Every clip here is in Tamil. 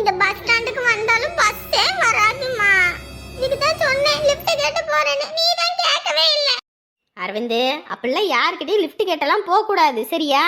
இந்த பஸ் ஸ்டாண்டுக்கு வந்தாலும் பஸ்ஸே வராதுமா இதுக்கு தான் சொன்னேன் லிஃப்ட் கேட்டு போறேன்னு. நீ தான் கேட்கவே இல்லை. அரவிந்து அப்படிலாம் யாருக்கிட்டையும் லிஃப்ட் கேட்டெல்லாம் போகக்கூடாது சரியா?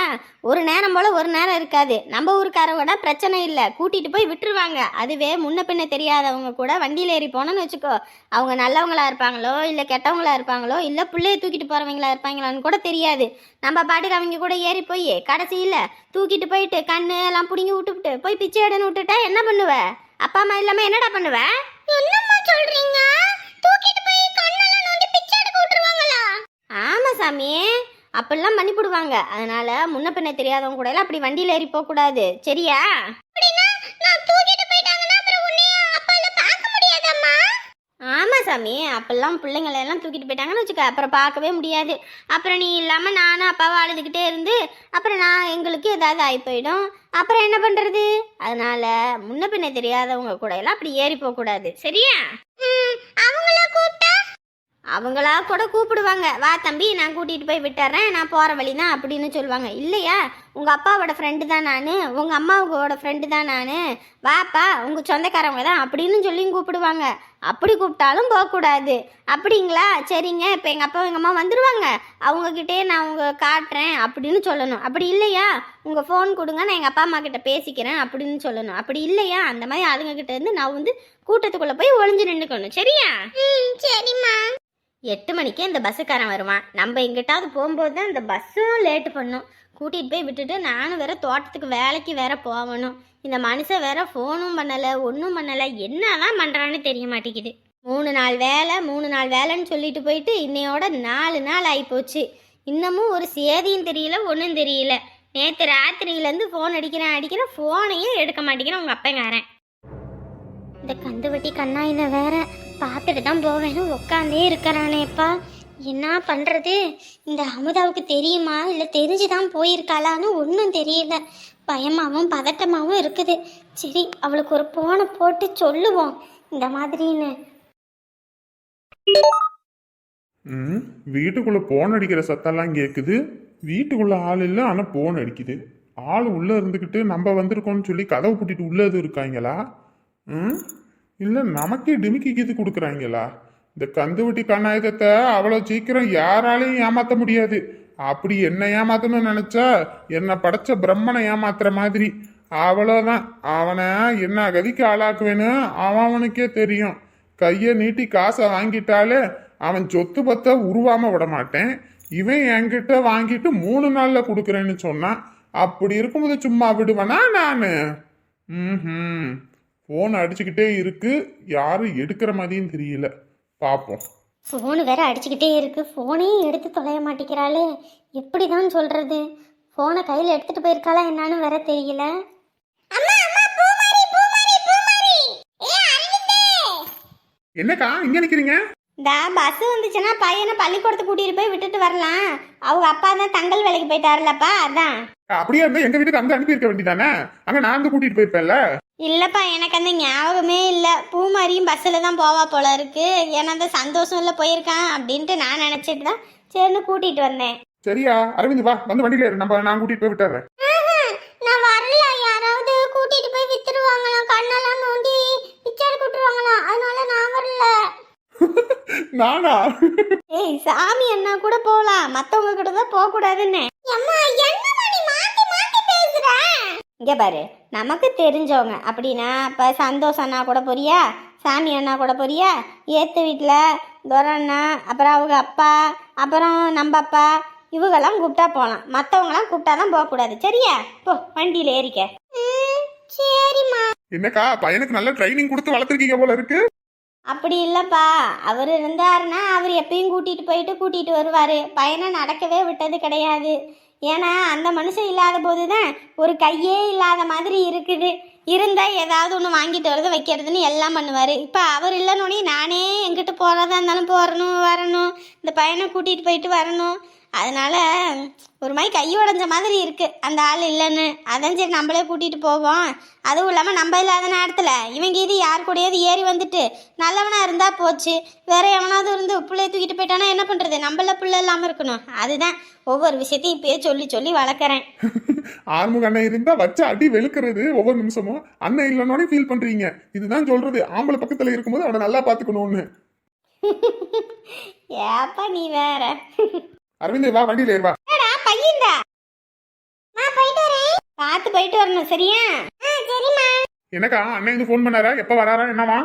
ஒரு நேரம் போல் ஒரு நேரம் இருக்காது. நம்ம ஊருக்காரவோட பிரச்சனை இல்லை. கூட்டிகிட்டு போய் விட்டுருவாங்க. அதுவே முன்ன பின்ன தெரியாதவங்க கூட வண்டியில் ஏறி போனோன்னு வச்சுக்கோ. அவங்க நல்லவங்களா இருப்பாங்களோ இல்லை கெட்டவங்களா இருப்பாங்களோ இல்லை பிள்ளைய தூக்கிட்டு போகிறவங்களா இருப்பாங்களான்னு கூட தெரியாது. நம்ம பாட்டுக்கு அவங்க கூட ஏறி போய் கடைசியில் தூக்கிட்டு போயிட்டு கண்ணு எல்லாம் பிடுங்கி விட்டுவிட்டு போய் பிச்சை எடுன்னு விட்டுட்டா என்ன பண்ணுவ? அப்பா அம்மா இல்லாமல் என்னடா பண்ணுவேன் என்னம்மா சொல்கிறீங்க தூக்கிட்டு போய் கண்ணெல்லாம் விட்டுருவாங்களா ஆமா சாமி. அப்படிலாம் பண்ணி போடுவாங்க அதனால முன்ன பின்ன தெரியாதவங்க கூட எல்லாம் அப்படி வண்டியில ஏறி போக கூடாது. சரியா? அப்படின்னா நான் தூக்கிட்டு போயிட்டாங்கன்னா அப்புறம் உன்னைய அப்பால பார்க்க முடியாதம்மா? ஆமா சாமி. அப்பெல்லாம் பிள்ளைங்களை எல்லாம் தூக்கிட்டு போயிட்டாங்கன்னு வச்சுக்க. அப்புறம் பார்க்கவே முடியாது. அப்புறம் நீ இல்லாம நானும் அப்பாவை அழுதுகிட்டே இருந்து அப்புறம் நான் எங்களுக்கு ஏதாவது ஆகி போயிடும். அப்புறம் என்ன பண்றது? அதனால முன்ன பின்ன தெரியாதவங்க கூட எல்லாம் அப்படி ஏறி போக கூடாது. சரியா? அவங்கள கூப்பிட்டா அவங்களா கூட கூப்பிடுவாங்க. வா தம்பி நான் கூட்டிகிட்டு போய் விட்டுறேன். நான் போகிற வழி தான் அப்படின்னு சொல்லுவாங்க. இல்லையா? உங்கள் அப்பாவோட ஃப்ரெண்டு தான் நான். உங்கள் அம்மாவோட ஃப்ரெண்டு தான் நான். வாப்பா உங்கள் சொந்தக்காரவங்க தான் அப்படின்னு சொல்லியும் கூப்பிடுவாங்க. அப்படி கூப்பிட்டாலும் போகக்கூடாது. அப்படிங்களா? சரிங்க. இப்போ எங்கள் அப்பா எங்கள் அம்மா வந்துடுவாங்க அவங்கக்கிட்டே நான் உங்க காட்டுறேன் அப்படின்னு சொல்லணும். அப்படி இல்லையா? உங்கள் ஃபோன் கொடுங்க நான் எங்கள் அப்பா அம்மா கிட்ட பேசிக்கிறேன் அப்படின்னு சொல்லணும். அப்படி இல்லையா? அந்த மாதிரி ஆளுங்க கிட்ட இருந்து நான் வந்து கூட்டத்துக்குள்ளே போய் ஒளிஞ்சு நின்றுக்கணும் சரியா? சரிம்மா. எட்டு மணிக்கே இந்த பஸ்ஸுக்காரன் வருவான். நம்ம எங்கிட்டாவது போகும்போது தான் இந்த பஸ்ஸும் லேட்டு பண்ணும். கூட்டிகிட்டு போய் விட்டுட்டு நானும் வேற தோட்டத்துக்கு வேலைக்கு வேற போகணும். இந்த மனுஷன் வேற ஃபோனும் பண்ணலை ஒன்றும் பண்ணலை என்னதான் பண்ணுறான்னு தெரிய மாட்டேங்குது. மூணு நாள் வேலை மூணு நாள் வேலைன்னு சொல்லிட்டு போயிட்டு இன்னையோட நாலு நாள் ஆகிப்போச்சு இன்னமும் ஒரு சேதியும் தெரியல ஒன்றும் தெரியல. நேற்று ராத்திரியிலேருந்து ஃபோன் அடிக்கிறேன் அடிக்கிறேன் ஃபோனையும் எடுக்க மாட்டேங்கிறேன் உங்கள் அப்பங்காரன். இந்த கந்துவட்டி கண்ணாயின வேற பார்த்துட்டு தான் போவேன்னு உட்காந்தே இருக்கிறானேப்பா. என்ன பண்ணுறது இந்த அமுதாவுக்கு தெரியுமா? இல்லை தெரிஞ்சு தான் போயிருக்காளான்னு ஒன்றும் தெரியல. பயமாகவும் பதட்டமாகவும் இருக்குது. சரி அவளுக்கு ஒரு போனை போட்டு சொல்லுவோம். இந்த மாதிரின்னு. ம் வீட்டுக்குள்ள போன் அடிக்கிற சத்தம்லாம் கேட்குது வீட்டுக்குள்ள ஆள் இல்லை ஆனால் போன் அடிக்குது. ஆள் உள்ளே இருந்துக்கிட்டு நம்ம வந்திருக்கோம்னு சொல்லி கதவை பூட்டிட்டு உள்ளே எதுவும் இருக்காங்களா? ம் இல்லை நமக்கே டிமிக்கிக்கு கொடுக்குறாங்களா? இந்த கந்துவட்டி கண்ணாயுதத்தை அவ்வளோ சீக்கிரம் யாராலையும் ஏமாற்ற முடியாது. அப்படி என்ன ஏமாத்தணும்னு நினைச்சா என்னை படைச்ச பிரம்மனை ஏமாத்துற மாதிரி. அவ்வளோதான் அவனை என்ன கதிக்கு ஆளாக்குவேன்னு அவன் அவனுக்கே தெரியும். கையை நீட்டி காசை வாங்கிட்டாலே அவன் சொத்து பத்த உருவாம விட மாட்டேன். இவன் என்கிட்ட வாங்கிட்டு மூணு நாளில் கொடுக்குறேன்னு சொன்னான் அப்படி இருக்கும்போது சும்மா விடுவேனா நான்? ம் ஃபோன் அடிச்சுக்கிட்டே இருக்கு. யாரும் எடுக்கிற மாதிரியும் தெரியல. பார்ப்போம் ஃபோனு வேற அடிச்சுக்கிட்டே இருக்கு. ஃபோனையும் எடுத்து தொலைய மாட்டேங்கிறாளே. எப்படி தான் சொல்கிறது ஃபோனை கையில் எடுத்துகிட்டு போயிருக்காளா என்னன்னு வேற தெரியல. அம்மா அம்மா பூமாரி பூமாரி பூமாரி. ஏ அரவிந்தே என்னக்கா இங்க நிக்கிறீங்க? இந்த பஸ் வந்துச்சுன்னா பையனை பள்ளிக்கூடத்துக்கு கூட்டிகிட்டு போய் விட்டுட்டு வரலாம். அவங்க அப்பா தான் தங்கல் வேலைக்கு போயிட்டாருலப்பா அதான். அப்படியே இருந்தா எங்க வீட்டுக்கு அங்க அனுப்பி இருக்க வேண்டியதானே அங்க நான் வந்து கூட்டிட்டு போயிருப்பேன்ல. இல்லைப்பா எனக்கு அந்த ஞாபகமே இல்லை. பூமாரியும் பஸ்ஸில் தான் போவா போல இருக்கு. ஏன்னா அந்த சந்தோஷம் இல்லை போயிருக்கான் அப்படின்ட்டு நான் நினச்சிட்டு தான் சரின்னு கூட்டிகிட்டு வந்தேன். சரியா? அரவிந்த் வா. வந்து வண்டியில நம்ம நான் கூட்டிட்டு போய் விட்டுறேன். நான் வரல யாராவது கூட்டிட்டு போய் வித்துருவாங்களாம். கண்ணெல்லாம் நோண்டி பிச்சை எடுக்க விட்டுருவாங்களாம் அதனால நான் வரல. நானா? ஏய் சாமி அண்ணா கூட போகலாம் மற்றவங்க கூட தான் போகக்கூடாதுன்னு. அம்மா என்னம்மா நீ மாத்தி மாத்தி பேசுற? இங்கே பாரு நமக்கு தெரிஞ்சவங்க. அப்படின்னா இப்போ சந்தோஷ் அண்ணா கூட போறியா? சாமி அண்ணா கூட போறியா? ஏத்து வீட்டில் துரை அண்ணா அப்புறம் அவங்க அப்பா அப்புறம் நம்ம அப்பா இவங்கெல்லாம் கூப்பிட்டா போகலாம் மற்றவங்களாம் கூப்பிட்டா தான் போகக்கூடாது. சரியா? போ வண்டியில் ஏறிக்க. சரிம்மா. என்னக்கா பையனுக்கு நல்ல ட்ரைனிங் கொடுத்து வளர்த்துருக்கீங்க போல இருக்கு. அப்படி இல்லைப்பா. அவர் இருந்தாருன்னா அவர் எப்பயும் கூட்டிகிட்டு போயிட்டு கூட்டிகிட்டு வருவார். பையனை நடக்கவே விட்டது கிடையாது. ஏன்னா அந்த மனுஷன் இல்லாத போது தான் ஒரு கையே இல்லாத மாதிரி இருக்குது. இருந்தால் ஏதாவது ஒன்று வாங்கிட்டு வரது வைக்கிறதுன்னு எல்லாம் பண்ணுவார். இப்போ அவர் இல்லைன்னு நானே எங்கிட்ட போகிறதா இருந்தாலும் போகிறணும் வரணும். இந்த பையனை கூட்டிகிட்டு போயிட்டு வரணும். அதனால ஒரு மாதிரி கை உடைஞ்ச மாதிரி இருக்கு. அந்த ஆள் இல்லைன்னு. அதான் சரி நம்மளே கூட்டிட்டு போவோம். அதுவும் இல்லாமல் நம்ம இல்லாத நேரத்தில் இவங்க இது யார் கூடயாவது ஏறி வந்துட்டு நல்லவனா இருந்தா போச்சு. வேற எவனாவது இருந்து பிள்ளைய தூக்கிட்டு போயிட்டானா என்ன பண்றது? நம்மள பிள்ளை இல்லாமல் இருக்கணும். அதுதான் ஒவ்வொரு விஷயத்தையும் இப்பயே சொல்லி சொல்லி வளர்க்குறேன். ஆறுமுக அண்ணன் இருந்தா வச்ச அடி வெளுக்கிறது ஒவ்வொரு நிமிஷமும். அண்ணன் இல்லைன்னோட ஃபீல் பண்றீங்க. இதுதான் சொல்றது. ஆம்பளை பக்கத்துல இருக்கும்போது அவனை நல்லா பாத்துக்கணும்னு. ஏப்பா நீ வேற. அரவிந்த் வா வண்டியில ஏறு வா. என்னடா பையன்டா நான் போயிட்டு வரேன். பார்த்து போயிட்டு வரணும் சரியா? ஆ சரிம்மா. என்னக்கா அண்ணன் இது ஃபோன் பண்ணாரா? எப்ப வராரா? என்னவா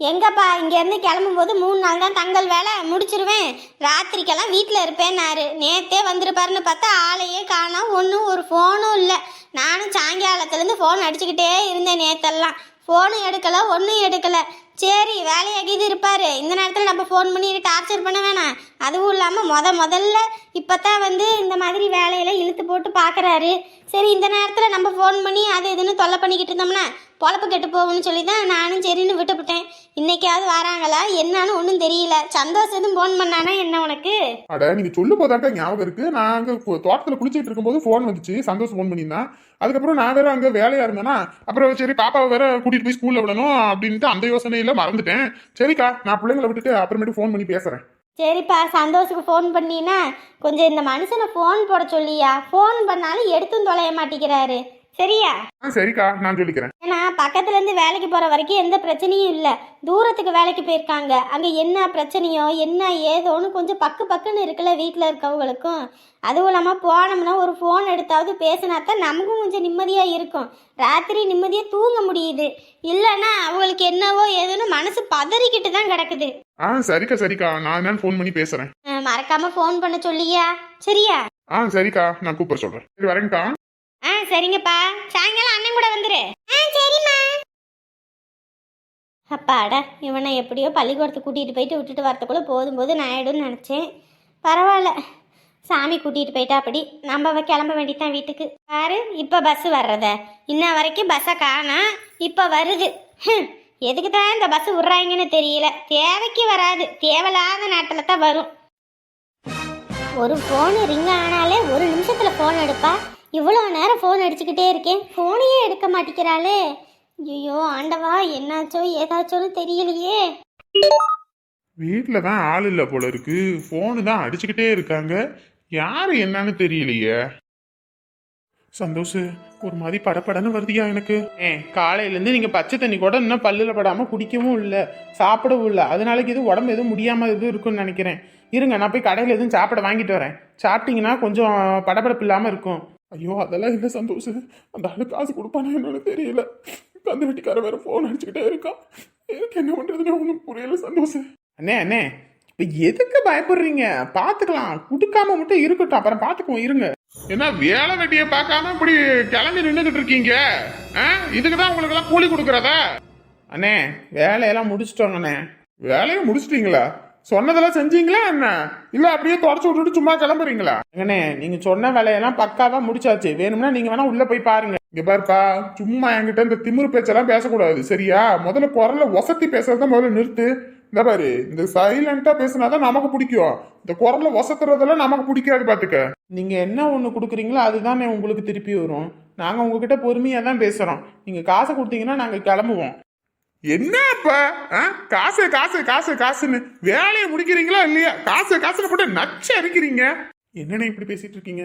எங்கப்பா இங்கேருந்து கிளம்பும்போது மூணு நாள் தான் தங்கல் வேலை முடிச்சிருவேன். ராத்திரிக்கெல்லாம் வீட்டில் இருப்பேன்னாரு. நேத்தே வந்திருப்பாருன்னு பார்த்தா ஆளையே காணோம் ஒன்றும் ஒரு ஃபோனும் இல்லை. நானும் சாயங்காலத்துலேருந்து ஃபோன் அடிச்சுக்கிட்டே இருந்தேன் நேத்தெல்லாம். ஃபோனும் எடுக்கலை ஒன்றும் எடுக்கலை. சரி வேலையாகிது இருப்பார். இந்த நேரத்தில் நம்ம ஃபோன் பண்ணி டார்ச்சர் பண்ண வேணாம். அதுவும் இல்லாமல் முத முதல்ல இப்போ தான் வந்து இந்த மாதிரி வேலையெல்லாம் இழுத்து போட்டு பார்க்குறாரு. சரி இந்த நேரத்தில் நம்ம ஃபோன் பண்ணி அது இதுன்னு தொல்லை பண்ணிக்கிட்டு இருந்தோம்னா பொழப்பு கெட்டு போகும்னு சொல்லி தான் நானும் சரின்னு விட்டுவிட்டேன் இன்னைக்காவது வராங்களா? என்னன்னு ஒன்றும் தெரியல. சந்தோஷம் எதுவும் ஃபோன் பண்ணானா என்ன உனக்கு? அட நீங்க சொல்லு போதாக்கா ஞாபகம் இருக்கு. நான் அங்க தோட்டத்துல குளிச்சிட்டு இருக்கும்போது ஃபோன் வந்துச்சு. சந்தோஷ் ஃபோன் பண்ணியிருந்தான். அதுக்கப்புறம் நான் வேற அங்க வேலையா இருந்தேனா அப்புறம் சரி பாப்பாவை வேற கூட்டிட்டு போய் ஸ்கூல்ல விடணும் அப்படின்ட்டு அந்த யோசனையில மறந்துட்டேன். சரிக்கா நான் பிள்ளைங்களை விட்டுட்டு அப்புறமேட்டு ஃபோன் பண்ணி பேசுறேன். சரிப்பா சந்தோஷுக்கு ஃபோன் பண்ணினா கொஞ்சம் இந்த மனுஷனை ஃபோன் போட சொல்லியா? ஃபோன் பண்ணாலும் எடுத்தும் தொலைய மாட்டேங்கிறாரு. சரியா? ஆ சரிக்கா நான் சொல்லிக்கிறேன். ஏன்னா பக்கத்துல இருந்து வேலைக்கு போற வரைக்கும் எந்த பிரச்சனையும் இல்லை. தூரத்துக்கு வேலைக்கு போயிருக்காங்க. அங்க என்ன பிரச்சனையோ என்ன ஏதோன்னு கொஞ்சம் பக்கு பக்குன்னு இருக்குல்ல வீட்டில் இருக்கவங்களுக்கும். அதுவும் இல்லாமல் போனோம்னா ஒரு ஃபோன் எடுத்தாவது பேசினா தான் நமக்கும் கொஞ்சம் நிம்மதியாக இருக்கும். ராத்திரி நிம்மதியாக தூங்க முடியுது. இல்லைன்னா அவங்களுக்கு என்னவோ ஏதோன்னு மனசு பதறிக்கிட்டு தான் கிடக்குது. ஆ சரிக்கா சரிக்கா. நான் என்னன்னு ஃபோன் பண்ணி பேசுறேன். மறக்காம ஃபோன் பண்ண சொல்லியா? சரியா? ஆ சரிக்கா. நான் கூப்பிட சொல்றேன். சரி வரேன்க்கா. ஆ சரிங்கப்பா. சாயங்காலம் அண்ணன் கூட வந்துரு. ஆ சரிம்மா. அப்பாடா இவனை எப்படியோ பள்ளிக்கூடத்துக்கு கூட்டிகிட்டு போயிட்டு விட்டுட்டு வரத்துக்குள்ளே போதும் போது நான் ஆயிடும்னு நினச்சேன். பரவாயில்ல. சாமி கூட்டிகிட்டு போயிட்டா அப்படி. நம்ம கிளம்ப வேண்டித்தான் வீட்டுக்கு. பாரு இப்போ பஸ்ஸு வர்றத. இன்ன வரைக்கும் பஸ்ஸை காணா இப்போ வருது. எதுக்கு தான் இந்த பஸ் விட்றாங்கன்னு தெரியல. தேவைக்கு வராது. தேவையில்லாத நேரத்தில் தான் வரும். ஒரு ஃபோனு ரிங் ஆனாலே ஒரு நிமிஷத்தில் ஃபோன் எடுப்பா. இவ்வளோ நேரம் ஃபோன் அடிச்சுக்கிட்டே இருக்கேன். ஃபோனையே எடுக்க மாட்டேங்கிறாளே. ஐயோ ஆண்டவா என்னாச்சோ ஏதாச்சோன்னு தெரியலையே. வீட்டில் தான் ஆள் இல்லை போல இருக்கு. ஃபோனு தான் அடிச்சுக்கிட்டே இருக்காங்க. யாரு என்னன்னு தெரியலையே. சந்தோஷ் ஒரு மாதிரி படபடன்னு வருதியா எனக்கு? ஏ காலையிலேருந்து நீங்கள் பச்சை தண்ணி கூட இன்னும் பல்லில் படாமல் குடிக்கவும் இல்லை சாப்பிடவும் இல்லை. அதனாலக்கு எதுவும் உடம்பு எதுவும் முடியாமல் எதுவும் இருக்குன்னு நினைக்கிறேன். இருங்க நான் போய் கடையில் எதுவும் சாப்பிட வாங்கிட்டு வரேன். சாப்பிட்டீங்கன்னா கொஞ்சம் படபடப்பு இல்லாமல் இருக்கும். ஐயோ அதெல்லாம் இல்லை சந்தோஷ். அந்த ஆளு காசு கொடுப்பானா என்னன்னு தெரியல. கந்து வெட்டிக்கார வேற ஃபோன் அடிச்சுக்கிட்டே இருக்கான் எனக்கு என்ன பண்றதுன்னு ஒன்றும் புரியல சந்தோஷ். அண்ணே அண்ணே இப்போ எதுக்கு பயப்படுறீங்க? பார்த்துக்கலாம் கொடுக்காம மட்டும் இருக்கட்டும். அப்புறம் பார்த்துக்குவோம் இருங்க. என்ன வேலை வெட்டியை பார்க்காம இப்படி கிளம்பி நின்றுகிட்டு இருக்கீங்க? ஆ? இதுக்கு தான் உங்களுக்கு எல்லாம் கூலி கொடுக்கறதா? அண்ணே வேலையெல்லாம் முடிச்சிட்டோங்கண்ணே வேலையை முடிச்சிட்டீங்களா? சொன்னதெல்லாம் செஞ்சீங்களா என்ன? இல்ல அப்படியே தொடச்சு விட்டுட்டு சும்மா கிளம்புறீங்களா? அண்ணே நீங்கள் சொன்ன வேலையெல்லாம் பக்காவாக முடிச்சாச்சு. வேணும்னா நீங்கள் வேணால் உள்ளே போய் பாருங்க. இங்க பாருப்பா சும்மா என்கிட்ட இந்த திமிரு பேச்செல்லாம் பேசக்கூடாது. சரியா? முதல்ல குரல்ல ஒசத்தி பேசுறத முதல்ல நிறுத்து. இந்த பாரு இந்த சைலண்டா பேசினாதான் நமக்கு பிடிக்கும். இந்த குரல்ல ஒசத்துறதெல்லாம் நமக்கு பிடிக்காது பாத்துக்க. நீங்கள் என்ன ஒன்று கொடுக்குறீங்களோ அதுதானே உங்களுக்கு திருப்பி வரும். நாங்கள் உங்ககிட்ட பொறுமையாக தான் பேசுகிறோம் நீங்கள் காசை கொடுத்தீங்கன்னா நாங்கள் கிளம்புவோம். என்னப்பா ஆ? காசு காசு காசு காசுன்னு வேலையை முடிக்கிறீங்களா இல்லையா? காசு காசுன்னு போட்டு நச்சு அடிக்கிறீங்க. என்னண்ணே இப்படி பேசிட்டு இருக்கீங்க?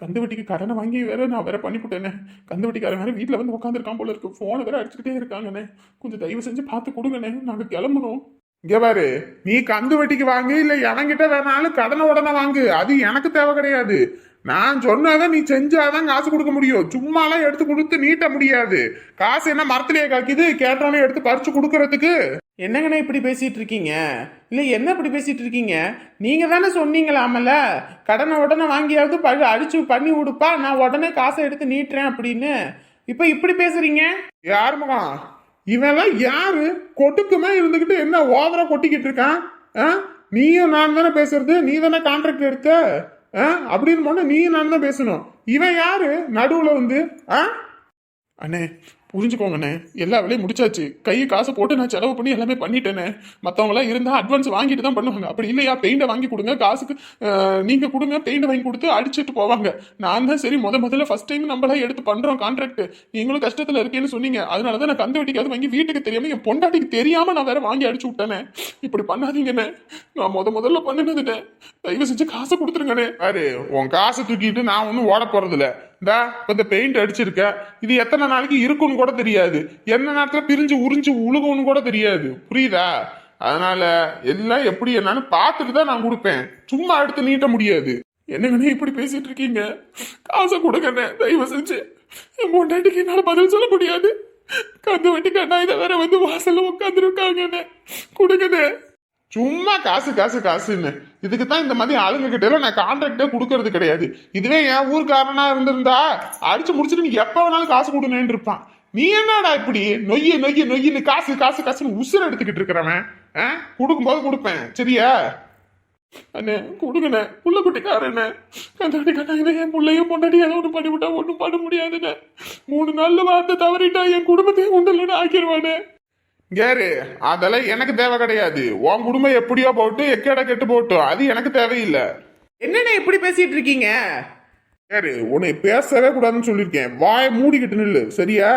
கந்துவட்டிக்கு கடனை வாங்கி வேற நான் வேற பண்ணிவிட்டேனே கந்து வட்டிக்காரன் வேற வீட்டில் வந்து உட்காந்துருக்கான் போல இருக்கு. ஃபோனை வேற அடிச்சுக்கிட்டே இருக்காங்கண்ணே. கொஞ்சம் தயவு செஞ்சு பார்த்து கொடுங்கண்ணே. நாங்கள் கிளம்பணும். இங்கே பாரு நீ கந்து வட்டிக்கு வாங்கு இல்லை எவன்கிட்ட வேணாலும் கடனை உடனே வாங்கு. அது எனக்கு தேவை கிடையாது. நான் சொன்னாதான் நீ செஞ்சாதான் காசு கொடுக்க முடியும். சும்மாலாம் எடுத்து கொடுத்து நீட்ட முடியாது. காசு என்ன மரத்திலேயே காக்கிது கேட்டாலும் எடுத்து பறிச்சு கொடுக்கறதுக்கு. என்னங்கண்ணே இப்படி பேசிட்டு இருக்கீங்க? இல்லை என்ன இப்படி பேசிட்டு இருக்கீங்க? நீங்க தானே சொன்னீங்களாமல? கடனை உடனே வாங்கியாவது பழு அடிச்சு பண்ணி விடுப்பா நான் உடனே காசை எடுத்து நீட்டுறேன் அப்படின்னு. இப்போ இப்படி பேசுறீங்க? யார் மகன் இவெல்லாம் யாரு? கொட்டுக்குமே இருந்துகிட்டு என்ன ஓவரா கொட்டிக்கிட்டு இருக்கான்? ஆ? நீயும் நான் தானே பேசுறது? நீ தானே கான்ட்ராக்ட் எடுத்த? அப்படின்னு போனால் நீயும் நான் தான் பேசணும். இவன் யாரு? நடுவில் வந்து ஆ? அண்ணே புரிஞ்சுக்கோங்கண்ணே. எல்லா வேலையும் முடிச்சாச்சு. கை காசு போட்டு நான் செலவு பண்ணி எல்லாமே பண்ணிட்டேனே மற்றவங்களாம் இருந்தால் அட்வான்ஸ் வாங்கிட்டு தான் பண்ணுவாங்க. அப்படி இல்லையா? பெயிண்டை வாங்கி கொடுங்க. காசுக்கு நீங்கள் கொடுங்க. பெயிண்டை வாங்கி கொடுத்து அடிச்சிட்டு போவாங்க. நான் தான் சரி முத முதல்ல ஃபஸ்ட் டைம் நம்மளா எடுத்து பண்ணுறோம் கான்ட்ராக்ட் நீங்களும் கஷ்டத்தில் இருக்கேன்னு சொன்னீங்க. அதனால தான் நான் கந்து வெட்டிக்காவது வாங்கி வீட்டுக்கு தெரியாமல் என் பொண்டாட்டிக்கு தெரியாமல் நான் வேற வாங்கி அடிச்சு விட்டேனே. இப்படி பண்ணாதீங்கண்ணே. நான் முத முதல்ல பண்ணினதுண்ணே தயவு செஞ்சு காசை கொடுத்துருங்கண்ணே. அரு உன் காசை தூக்கிட்டு நான் ஒன்றும் ஓட போகிறதில்ல இந்தா கொஞ்சம் இந்த பெயிண்ட் அடிச்சிருக்க. இது எத்தனை நாளைக்கு இருக்குன்னு கூட தெரியாது. என்ன நேரத்தில் பிரிஞ்சு உறிஞ்சு உழுகும்னு கூட தெரியாது. புரியுதா? அதனால எல்லாம் எப்படி என்னன்னு பார்த்துட்டு தான் நான் கொடுப்பேன். சும்மா எடுத்து நீட்ட முடியாது. என்னங்கண்ணே இப்படி பேசிட்டு இருக்கீங்க? காசை கொடுங்கண்ணே தயவு செஞ்சு. என் பொண்டாட்டிக்கு என்னால் பதில் சொல்ல முடியாது. கந்து வட்டி கண்ணா இதை வேற வந்து வாசல்ல உட்காந்துருக்காங்கண்ணே கொடுங்கண்ணே. சும்மா காசு காசு காசுன்னு. இதுக்கு தான் இந்த மாதிரி ஆளுங்க கிட்ட நான் கான்ட்ராக்டே கொடுக்கறது கிடையாது. இதுவே என் ஊர்க்காரனா இருந்திருந்தா அடிச்சு முடிச்சுட்டு நீ எப்ப வேணாலும் காசு கொடுனேன்னு இருப்பான். நீ என்னடா இப்படி நொய்ய நொய்ய நொய்யின்னு காசு காசு காசுன்னு உசுர எடுத்துக்கிட்டு இருக்கிறவன். ஆ? கொடுக்கும்போது கொடுப்பேன். சரியா? அண்ணே கொடுங்கண்ணே. புள்ள குட்டிக்காரண்ணே. கந்தாடி கண்ணாங்க என் பிள்ளையும் பொண்டாடி ஏதோ ஒன்று பண்ணிவிட்டா ஒன்றும் பண்ண முடியாதுண்ணே. மூணு நாளில் வார்த்தை தவறிட்டா என் குடும்பத்தையும் உண்டல்லன்னு ஆக்கிடுவானே கேரு அதெல்லாம் எனக்கு தேவை கிடையாது. உன் குடும்பம் எப்படியோ போட்டு எக்கேட கெட்டு போட்டும் அது எனக்கு தேவையில்லை. என்னண்ணே இப்படி பேசிட்டு இருக்கீங்க? சரி உன்னை பேசவே கூடாதுன்னு சொல்லியிருக்கேன். வாயை மூடிக்கிட்டு நில்லு சரியா?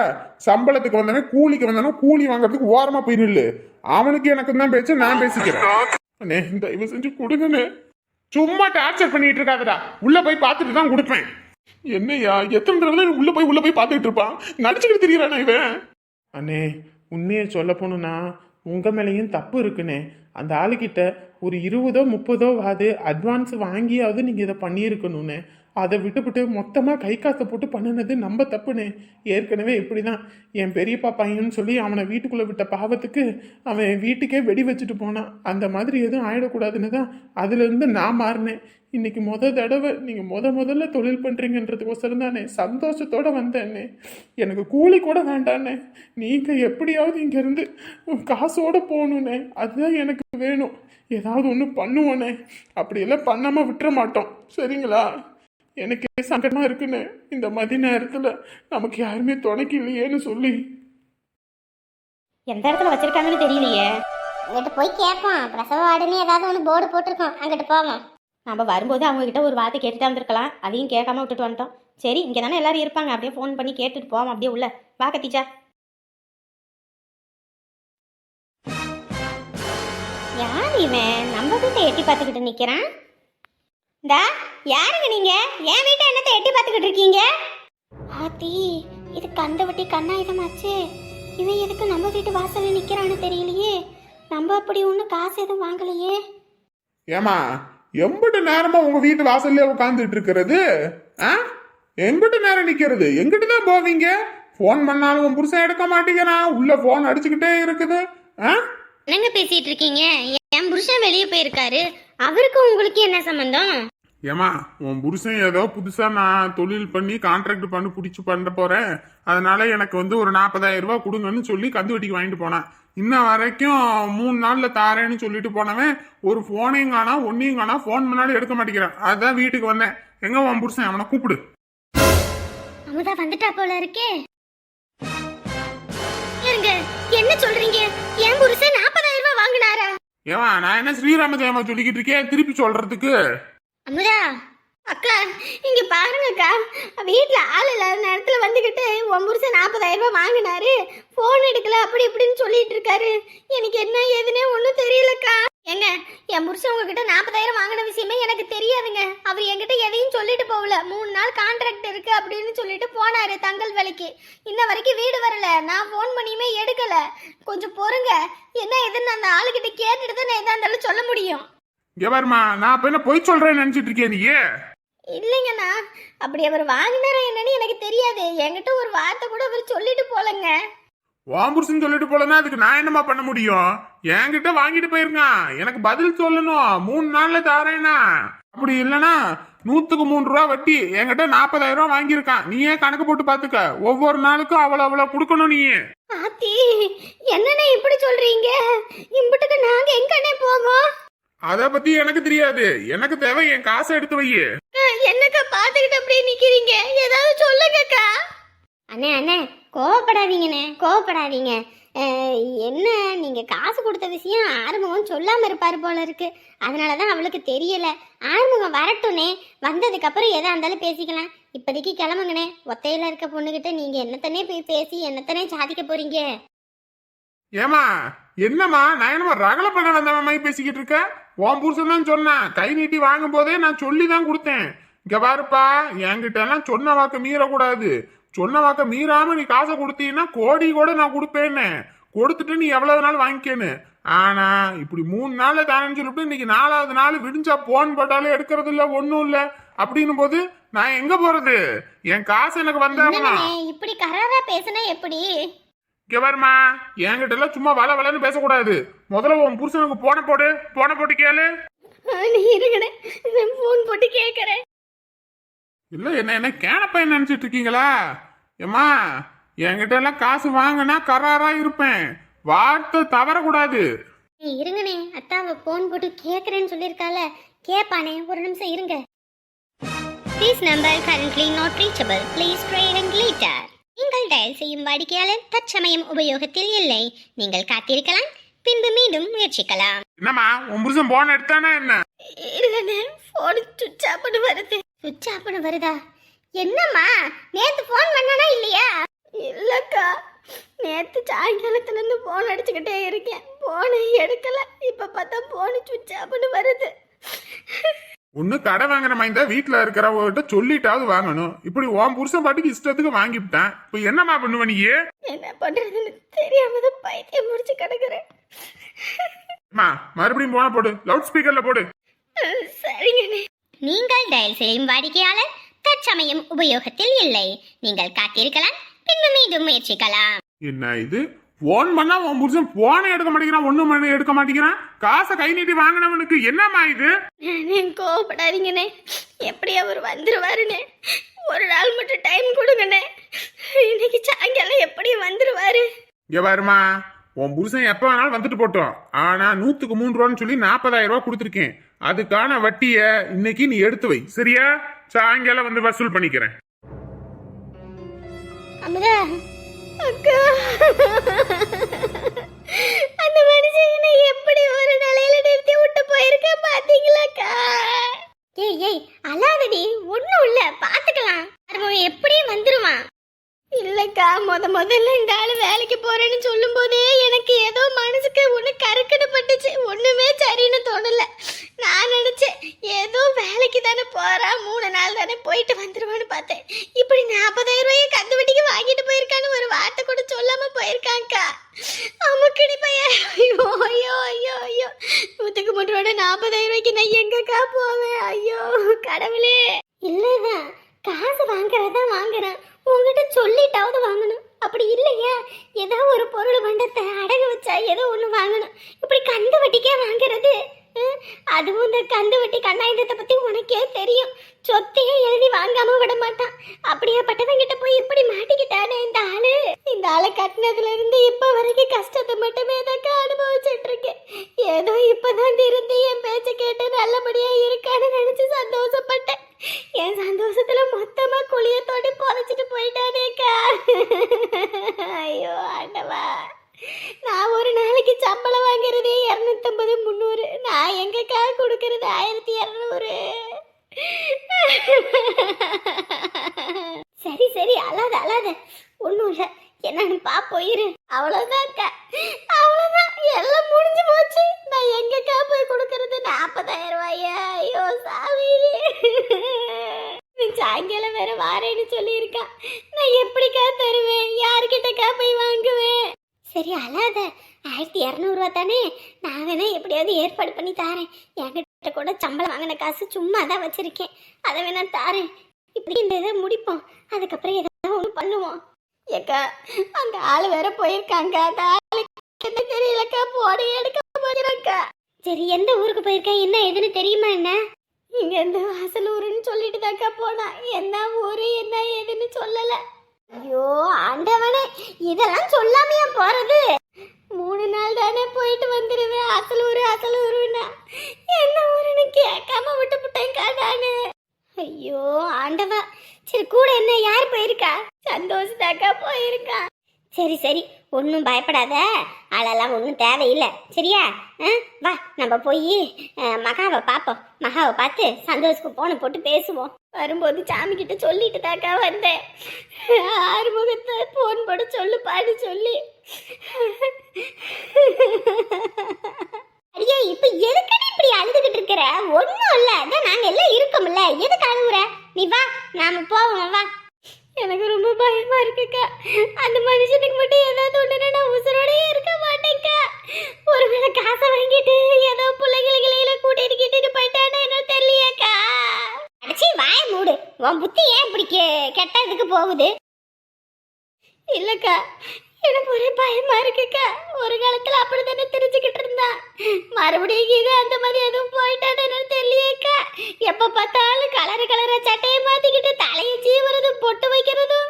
சம்பளத்துக்கு வந்தவன் கூலிக்கு வந்தவன் கூலி வாங்குறதுக்கு ஓரமா போய் நில்லு. அவனுக்கு எனக்கு தான் பேச்சு நான் பேசிக்கிறேன். அண்ணே தயவு செஞ்சு கொடுங்கண்ணே. சும்மா டார்ச்சர் பண்ணிட்டு இருக்காதடா. உள்ள போய் பார்த்துட்டு தான் கொடுப்பேன். என்னய்யா எத்தனை தடவை உள்ள போய் உள்ள போய் பார்த்துட்டு இருப்பான்? நடிச்சுக்கிட்டு தெரியறானே இவன். அண்ணே உண்மையை சொல்ல போகணுன்னா உங்கள் மேலேயும் தப்பு இருக்குண்ணே அந்த ஆளுக்கிட்ட ஒரு இருபதோ முப்பதோ வாது அட்வான்ஸ் வாங்கியாவது நீங்கள் இதை பண்ணியிருக்கணுண்ணே அதை விட்டுவிட்டு மொத்தமாக கை காசை போட்டு பண்ணினது நம்ம தப்புண்ணே ஏற்கனவே இப்படி தான் என் பெரியப்பா பையன்னு சொல்லி அவனை வீட்டுக்குள்ளே விட்ட பாவத்துக்கு அவன் வீட்டுக்கே வெடி வச்சுட்டு போனான். அந்த மாதிரி எதுவும் ஆயிடக்கூடாதுன்னு தான் அதுலேருந்து நான் மாறினேன். இன்றைக்கி முத தடவை நீங்கள் முத முதல்ல தொழில் பண்ணுறீங்கன்றதுக்கோசரம் தானே. சந்தோஷத்தோடு வந்தேன்னே. எனக்கு கூலி கூட வேண்டாண்ணே நீங்கள் எப்படியாவது இங்கேருந்து காசோடு போகணுண்ணே அதுதான் எனக்கு வேணும். ஏதாவது ஒன்று பண்ணுவோண்ணே அப்படியெல்லாம் பண்ணாமல் விட்டுற மாட்டோம். சரிங்களா? எனக்கு சங்கடமாக இருக்குண்ணே இந்த மதிய நேரத்தில் நமக்கு யாருமே துணைக்கு இல்லையேன்னு சொல்லி. எந்த இடத்துல வச்சிருக்காங்கன்னு தெரியலையே. அங்கிட்டு போய் கேட்போம். பிரசவ வார்டுன்னு ஏதாவது ஒன்று போர்டு போட்டிருக்கோம். அங்கிட்டு போவோம். நம்ம வரும்போது அவங்க கிட்ட ஒரு வார்த்தை கேட்டுட்டு வந்திருக்கலாம். அதையும் கேட்காம விட்டுட்டு வந்துட்டோம். சரி இங்கே தானே எல்லாரும் இருப்பாங்க. அப்படியே ஃபோன் பண்ணி கேட்டுட்டு போவோம். அப்படியே உள்ள. வா கத்திச்சா. யார் இவன்? நம்ம வீட்டை எட்டி பார்த்துக்கிட்டு நிற்கிறான் டா யாருங்க நீங்க? என் வீட்டை என்னத்தை எட்டி பார்த்துக்கிட்டு இருக்கீங்க? ஆத்தி இது கந்த வட்டி கண்ணாயுதமாச்சு. இவன் எதுக்கு நம்ம வீட்டு வாசல்ல நிற்கிறான்னு தெரியலையே. நம்ம அப்படி ஒன்றும் காசு எதுவும் வாங்கலையே. ஏமா எம்பிட்டு நேரமா உங்க வீட்டு வாசல்ல உட்காந்துட்டு இருக்கிறது? ஆ? எம்பிட்டு நேரம் நிக்கிறது? எங்கிட்டு தான் போவீங்க? ஃபோன் பண்ணாலும் உன் புருஷன் எடுக்க மாட்டேங்கிறான். உள்ள ஃபோன் அடிச்சுக்கிட்டே இருக்குது. ஆ? என்னங்க பேசிட்டு இருக்கீங்க? என் புருஷன் வெளியே போயிருக்காரு. அவருக்கு உங்களுக்கு என்ன சம்பந்தம்? ஏமா உன் புருஷன் ஏதோ புதுசா நான் தொழில் பண்ணி கான்ட்ராக்ட் பண்ணி பிடிச்சி பண்ண போறேன். அதனால எனக்கு வந்து ஒரு நாற்பதாயிரம் ரூபாய் கொடுங்கன்னு சொல்லி கந்து வட்டிக்கு வாங்கிட்டு போனான். இன்ன வரைக்கும் மூணு நாள்ல தாரேன்னு சொல்லிட்டு போனவன் ஒரு போனையும் காணா ஒன்னையும் காணா போன் முன்னாடி எடுக்க மாட்டேங்கிறான். அதான் வீட்டுக்கு வந்தேன். எங்க உன் புருஷன்? அவனை கூப்பிடு. அமுதா வந்துட்டா போல இருக்கே. இருங்க என்ன சொல்றீங்க? என் புருஷன் நாற்பதாயிரம் ரூபாய் வாங்கினாரா? ஏமா நான் என்ன ஸ்ரீராம ஜெயமா சொல்லிக்கிட்டு இருக்கேன்? திருப்பி சொல்றதுக்கு. அமுதா அக்கா இங்க பாருங்கக்கா. வீட்டுல ஆள் இல்லாத நேரத்துல வந்துகிட்டு உன் புருஷன் நாற்பதாயிரம் ரூபாய் வாங்கினாரு. போன் எடுக்கல அப்படி இப்படின்னு சொல்லிட்டு இருக்காரு. எனக்கு என்ன ஏதுன்னே ஒன்றும் தெரியலக்கா. ஏங்க என் புருஷன் உங்ககிட்ட நாற்பதாயிரம் வாங்கின விஷயமே எனக்கு தெரியாதுங்க. அவர் என்கிட்ட எதையும் சொல்லிட்டு போகல. மூணு நாள் கான்ட்ராக்ட் இருக்கு அப்படின்னு சொல்லிட்டு போனாரு தங்கல் வேலைக்கு. இன்ன வரைக்கும் வீடு வரல. நான் ஃபோன் பண்ணியுமே எடுக்கல. கொஞ்சம் பொறுங்க. என்ன எதுன்னு அந்த ஆளுகிட்ட கேட்டுட்டு தான் நான் எதா இருந்தாலும் சொல்ல முடியும். இங்க பாருமா நான் அப்ப என்ன பொய் சொல்றேன்னு நினைச்சிட்டு இருக்கேன் நீ இல்லைங்கண்ணா அப்படி அவர் வாங்கினாரா என்னன்னு எனக்கு தெரியாது. என்கிட்ட ஒரு வார்த்தை கூட அவர் சொல்லிட்டு போலங்க. புருஷன் சொல்லிட்டு போலன்னா அதுக்கு நான் என்னமா பண்ண முடியும்? என்கிட்ட வாங்கிட்டு போயிருக்கான் எனக்கு பதில் சொல்லணும். மூணு நாள்ல தாரேனா அப்படி இல்லனா நூத்துக்கு மூணு ரூபா வட்டி என்கிட்ட நாற்பதாயிரம் ரூபா வாங்கியிருக்கான். நீயே கணக்கு போட்டு பாத்துக்க ஒவ்வொரு நாளுக்கும் அவ்வளவு அவ்வளவு கொடுக்கணும் நீ ஆத்தி என்னண்ணே இப்படி சொல்றீங்க? இம்புட்டுக்கு நாங்க எங்கண்ணே போவோம்? அத பத்தி எனக்கு தெரியாது. எனக்கு தேவை என் காசை எடுத்து வை என்னக்கா பாத்துக்கிட்டு அப்படியே நிக்கிறீங்க? ஏதாவது சொல்லுங்கக்கா. அண்ணே அண்ணே கோவப்படாதீங்கண்ணே கோவப்படாதீங்க. என்ன நீங்கள் காசு கொடுத்த விஷயம் ஆறுமுகம் சொல்லாமல் இருப்பார் போல இருக்கு. அதனால தான் அவளுக்கு தெரியல. ஆறுமுகம் வரட்டும்னே. வந்ததுக்கப்புறம் எதா இருந்தாலும் பேசிக்கலாம். இப்போதைக்கு கிளம்புங்கண்ணே. ஒத்தையில் இருக்க பொண்ணுகிட்ட நீங்கள் என்னத்தனே போய் பேசி என்னத்தனே சாதிக்க போறீங்க? ஏமா என்னம்மா நான் என்னமா ரகல பண்ண வந்த மாதிரி பேசிக்கிட்டு இருக்க? உன் புருஷன் தான் சொன்னான். கை நீட்டி வாங்கும் போதே நான் சொல்லி தான் கொடுத்தேன். இங்க பாருப்பா என்கிட்ட எல்லாம் சொன்ன வாக்க மீறக்கூடாது. சொன்ன வாக்க மீறாம நீ காசை கொடுத்தீங்கன்னா கோடி கூட நான் கொடுப்பேன்னு. கொடுத்துட்டு நீ எவ்வளவு நாள் வாங்கிக்கேன்னு. ஆனா இப்படி மூணு நாள்ல தானேன்னு சொல்லிட்டு இன்னைக்கு நாலாவது நாள் விடிஞ்சா போன் போட்டாலும் எடுக்கிறது இல்ல ஒண்ணும் இல்ல. அப்படின்னும் போது நான் எங்க போறது? என் காசு எனக்கு என்னண்ணே இப்படி கராரா பேசினா எப்படி? பாரும்மா என்கிட்ட எல்லாம் சும்மா வள வளன்னு பேசக்கூடாது. முதல்ல உன் புருஷனுக்கு போன போடு. போன போட்டு கேளு. ஃபோன் போட்டு கேட்குறேன் இல்ல என்ன என்ன கேனப்பையன் நினைச்சிட்டு இருக்கீங்களா? ஏம்மா என்கிட்ட எல்லாம் காசு வாங்கினா கராரா இருப்பேன். வார்த்தை தவறக்கூடாது. நீ இருங்கண்ணே. அத்தாவை ஃபோன் போட்டு கேட்குறேன்னு சொல்லியிருக்கால. கேட்பானே ஒரு நிமிஷம் இருங்க. This number currently not reachable. Please try again later. நீங்கள் டயல் செய்யும் வாடிக்கையாளர் தற்சமயம் உபயோகத்தில் இல்லை. நீங்கள் காத்திருக்கலாம் பின்பு மீண்டும் முயற்சிக்கலாம். என்னம்மா உன் புருஷன் போன எடுத்தானா என்ன? இல்லைண்ணே ஃபோன் சுவிட்ச் ஆஃப்னு வருது. சுவிட்ச் ஆஃப்னு வருதா? என்னம்மா நேத்து ஃபோன் பண்ணனா இல்லையா? இல்லக்கா நேத்து சாயங்காலத்துல இருந்து ஃபோன் அடிச்சுக்கிட்டே இருக்கேன். போனை எடுக்கல இப்ப பார்த்தா ஃபோன் சுவிட்ச் ஆஃப்னு வருது. ஒண்ணு கடை வாங்குற மாதிரி தான் வீட்டுல இருக்கிறவங்கிட்ட சொல்லிட்டாவது வாங்கணும். இப்படி உன் புருஷன் பாட்டுக்கு இஷ்டத்துக்கு வாங்கிவிட்டான். இப்ப என்னம்மா பண்ணுவ நீ? என்ன பண்றதுன்னு தெரியாம தான் பைத்தியம் முடிச்சு கிடக்குறேன். அம்மா மறுபடியும் போன போடு. லவுட் ஸ்பீக்கர்ல போடு. சரிங்கண்ணே நீங்கள் டயல் செய்யும் வாடிக்கையாளர் தற்சமயம் உபயோகத்தில் இல்லை. நீங்கள் காத்திருக்கலாம் பின்பு மீண்டும் முயற்சிக்கலாம். என்ன இது? போன் பண்ணா உன் புருஷன் போனை எடுக்க மாட்டேங்கிறான் ஒண்ணும் பண்ணி எடுக்க மாட்டேங்கிறான். காசை கை நீட்டி வாங்கினவனுக்கு என்னம்மா இது? நானே கோவப்படாதீங்கண்ணே. எப்படி அவர் வந்துருவாருண்ணே. ஒரு நாள் மட்டும் டைம் கொடுங்கண்ணே. இன்னைக்கு சாயங்காலம் எப்படி வந்துருவாரு? இங்க பாருமா உன் புருஷன் எப்ப வேணாலும் வந்துட்டு போட்டோம். ஆனா நூத்துக்கு மூணு ரூபான்னு சொல்லி நாற்பதாயிரம் ரூபாய் கொடுத்துருக்கேன். அதுக்கான வட்டிய இன்னைக்கு நீ எடுத்து வை. சரியா? சாயங்காலம் வந்து வசூல் பண்ணிக்கிறேன். அமுதா அக்கா. அந்த மனுஷனை எப்படி ஒரு நிலையில நிறுத்தி விட்டு போயிருக்க பாத்தீங்களாக்கா? ஏய் ஏய் அழாதடி. ஒண்ணும் இல்ல. பாத்துக்கலாம். அவன் எப்படியும் வந்துருவான். இல்லக்கா முத முதல்ல இந்த ஆளு வேலைக்கு போறேன்னு சொல்லும் போதே எனக்கு ஏதோ மனசுக்கு ஒண்ணு கருக்குன்னு பட்டுச்சு ஒண்ணுமே சரின்னு தோணல நான் நினைச்சேன் ஏதோ வேலைக்கு தானே போறா மூணு நாள் தானே போயிட்டு வந்துருவான்னு பார்த்தேன் இப்படி நாற்பதாயிரம் ரூபாயை கந்து வட்டிக்கு வாங்கிட்டு போயிருக்கான்னு ஒரு வார்த்தை கூட சொல்லாம போயிருக்காங்க்கா அமுக்கடி பையன் ஐயோ ஐயோ ஐயோ ஐயோ நூத்துக்கு மூணு ரூபாய் நாற்பதாயிரம் ரூபாய்க்கு நான் எங்கக்கா போவேன் ஐயோ கடவுளே இல்லதான் காசு வாங்குறதா வாங்குறேன் உங்ககிட்ட சொல்லிட்டாவது வாங்கணும் அப்படி இல்லையா ஏதோ ஒரு பொருள் வண்டத்தை அடகு வச்சா ஏதோ ஒன்று வாங்கணும் இப்படி கந்து வட்டிக்கே வாங்குறது ஹம், அதுவும் இந்த கந்து வட்டி கண்ணாயுதத்தை பத்தி உனக்கே தெரியும் சொத்தையே எழுதி வாங்காம விட மாட்டான் அப்படியேப்பட்டவங்கிட்ட போய் இப்படி மாட்டிக்கிட்டானே இந்த ஆளு? இந்த ஆளை கட்டினதுல இருந்து இப்ப வரைக்கும் கஷ்டத்தை மட்டுமே தான் அனுபவிச்சுட்டு இருக்கேன் ஏதோ இப்பதான் திருந்து என் பேச்ச கேட்டு நல்லபடியா இருக்கான்னு நினைச்சு சந்தோஷப்பட்டேன். என் சந்தோஷத்துல மொத்தமா குழிய தோண்டி புதைச்சிட்டு போயிட்டானேக்கா ஐயோ ஆண்டவா. நான் ஒரு நாளைக்கு சம்பளம் வாங்குறதே இரநூத்தம்பது முந்நூறு. நான் எங்கக்கா கொடுக்கறது ஆயிரத்தி இரநூறு. சரி சரி அழாத அழாத. ஒன்றும் இல்லை. என்னன்னு பாப்போம் இரு அவ்வளோதான் அக்கா. அவ்வளோதான் எல்லாம் முடிஞ்சு போச்சு. நான் எங்கக்கா போய் கொடுக்கறது நாற்பதாயிரம் ரூபாயா? ஐயோ சாமி சாயங்காலம் வேற வாரேன்னு சொல்லியிருக்கா. நான் எப்படிக்கா தருவேன்? யார்கிட்டக்கா போய் வாங்குவேன்? சரி அழாத. ஆயிரத்தி இரநூறுவா தானே? நான் வேணா எப்படியாவது ஏற்பாடு பண்ணி தரேன். என்கிட்ட கூட சம்பளம் வாங்கின காசு சும்மா தான் வச்சிருக்கேன். அதை வேணா தாரேன் இப்படி இந்த இதை முடிப்போம். அதுக்கப்புறம் ஏதாவது ஒன்று பண்ணுவோம். ஏக்கா அந்த ஆள் வேற போயிருக்காங்க. அந்த ஆளுக்கு என்ன தெரியலக்கா? போட எடுக்க போயிருக்கா சரி எந்த ஊருக்கு போயிருக்கா? என்ன ஏதுன்னு தெரியுமா என்ன? இங்க இருந்து வாசலூருன்னு சொல்லிட்டு தாக்கா போனா. என்ன ஊரு என்ன ஏதுன்னு சொல்லல. ஐயோ ஆண்டவனே இதெல்லாம் சொல்லாமையா போறது? மூணு நாள் தானே போயிட்டு வந்துருவேன். அசலூர் அசலூருன்னா என்ன ஊருன்னு கேட்காம விட்டு விட்டேன்க்கா நானு ஐயோ ஆண்டவா. சரி கூட என்ன யார் போயிருக்கா? சந்தோஷத்தாக்கா போயிருக்கா. சரி சரி ஒன்றும் பயப்படாத. ஆளெல்லாம் ஒன்றும் தேவையில்லை. சரியா? ஆ, வா நம்ம போய் மகாவை பார்ப்போம் மகாவை பார்த்து சந்தோஷ்க்கு போனை போட்டு பேசுவோம். வரும்போது சாமி கிட்ட சொல்லிட்டு தாக்கா வந்தேன். ஆறுமுகத்தை ஃபோன் போட பாடு சொல்லி. ஐயோ இப்போ எதுக்குன்னு இப்படி அழுதுகிட்டு இருக்கிற? ஒன்றும் இல்லை. அதான் நாங்கள் எல்லாம் இருக்கோம்ல. எதுக்கு அழுகுற நீ வா நாம போவோம் வா. எனக்கு ரொம்ப பயமா இருக்குக்கா. அந்த மனுஷனுக்கு மட்டும் ஏதாவது ஒண்ணுனா நான் உசுரோடயே இருக்க மாட்டேங்க்கா ஒருவேளை காசை வாங்கிட்டு ஏதோ பிள்ளைகளை கூட்டிட்டு கிட்டிட்டு போயிட்டானே என்ன தெரியலையாக்கா. அடிச்சி வாய மூடு. உன் புத்தி ஏன் இப்படி கெ- கெட்ட இதுக்கு போகுது? இல்லக்கா. எனக்கு ஒரே பயமா இருக்குக்கா. ஒரு காலத்துல அப்படித்தானே தெரிஞ்சுக்கிட்டு இருந்தான் மறுபடியும் இது அந்த மாதிரி எதுவும் போயிட்டான்னு தெரியலையேக்கா. எப்ப பார்த்தாலும் கலர் கலரா சட்டையை மாத்திக்கிட்டு தலையை சீவுறதும் பொட்டு வைக்கிறதும்.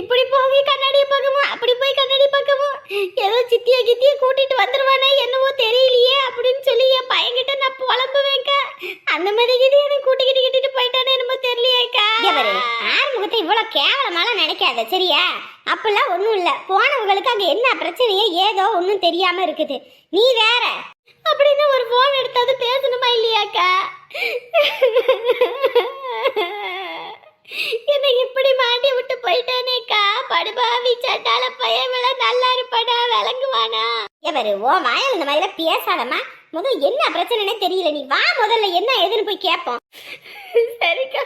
இப்படி போய் கண்ணாடியை பக்கமும் அப்படி போய் கண்ணாடி பக்கமும். ஏதோ சித்திய கித்திய கூட்டிட்டு வந்துருவானே என்னவோ தெரியலையே அப்படின்னு சொல்லி என் பையன்கிட்ட நான் புலம்புவேன்க்கா. அந்த மாதிரி இது எனக்கு கூட்டிக்கிட்டு கிட்டிட்டு போயிட்டானே பாரு ஆறுமுகத்தை இவ்வளோ கேவலமாலாம் நினைக்காத சரியா? அப்பெல்லாம் ஒன்றும் இல்லை. போனவங்களுக்கு அங்கே என்ன பிரச்சனையோ ஏதோ ஒன்றும் தெரியாம இருக்குது. நீ வேற. அப்படின்னு ஒரு ஃபோன் எடுத்தாது பேசணுமா இல்லையாக்கா? என்னை இப்படி மாட்டி விட்டு போயிட்டானேக்கா. படுபாவி சட்டால பையன் நல்லா இருப்பாடா விளங்குவானா? எவரு ஓ வாயில் இந்த மாதிரிலாம் பேசாதம்மா. முதல் என்ன பிரச்சனைனே தெரியல. நீ வா முதல்ல என்ன ஏதுன்னு போய் கேட்போம் சரிக்கா.